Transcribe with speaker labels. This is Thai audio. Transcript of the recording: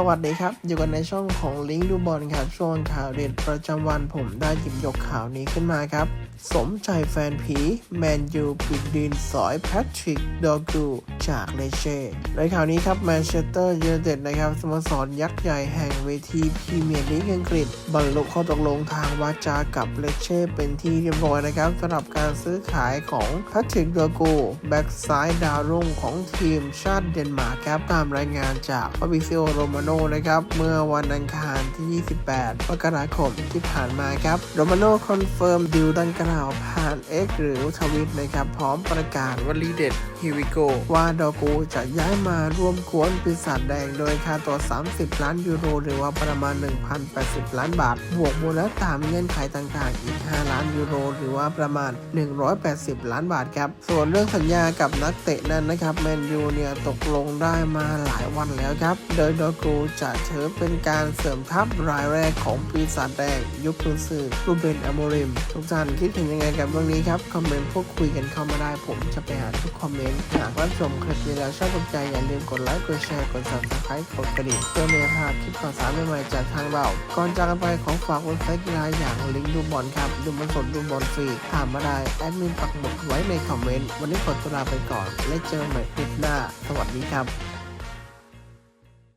Speaker 1: สวัสดีครับ อยู่กันในช่องของลิงก์ดูบอลครับ ช่วงข่าวเด็ดประจำวันผมได้หยิบยกข่าวนี้ขึ้นมาครับ สมใจแฟนผี แมนยูปิดดินสอยแพทริกดอกูจากเลเช่ในข่าวนี้ครับแมนเชสเตอร์ยูไนเต็ดนะครับสโมสรยักษ์ใหญ่แห่งเวทีพรีเมียร์ลีกอังกฤษ บรรลุข้อตกลงทางวาจากับเลเช่เป็นที่เรียบร้อยนะครับสำหรับการซื้อขายของแพทริกดอกูแบ็กซ้ายดาวรุ่งของทีมชาติเดนมาร์กครับตามรายงานจากฟาบิซิโอโรมาโนนะครับ เมื่อวันอังคารที่ 28มกราคมที่ผ่านมาครับโรมาโนคอนเฟิร์มดิวดังกล่าวผ่าน X หรือทวิตนะครับ พร้อมประกาศวลีเด็ด Here we go ว่าดอกูจะย้ายมาร่วมกวนปีศาจแดงโดยค่าตัว 30 ล้านยูโร หรือว่าประมาณ 1,080 ล้านบาท บวกมูลค่าตามเงื่อนไขต่างๆ อีก 5 ล้านยูโร หรือว่าประมาณ 180 ล้านบาทครับ ส่วนเรื่องสัญญากับนักเตะนั้นนะครับแมนยูเนี่ยตกลงได้มาหลายวันแล้วครับ โดยดอกูจะถือเป็นการเสริมทัพรายแรกของปีศาจแดงยุคคุณซื้อรูเบนอโมริม ทุกท่านคิดเห็นยังไงกับเรื่องนี้ครับ คอมเมนต์พูดคุยกันเข้ามาได้ผมจะไปหาทุกคอมเมนต์ หากรับชมคลิปนี้แล้วชอบถูกใจอย่าลืมกดไลค์กดแชร์กด subscribe กดกระดิ่งเพื่อไม่พลาดคลิปข่าวสารใหม่ๆจากทางเรา ก่อนจากกันไปขอฝากเว็บไซต์กีฬาอย่างลิงก์ดูบอลครับดูบอลสดดูบอลฟรีถามมาได้แอดมินปักหมุดไว้ในคอมเมนต์วันนี้ขอตัวลาไปก่อนและเจอกันใหม่คลิปหน้า สวัสดีครับ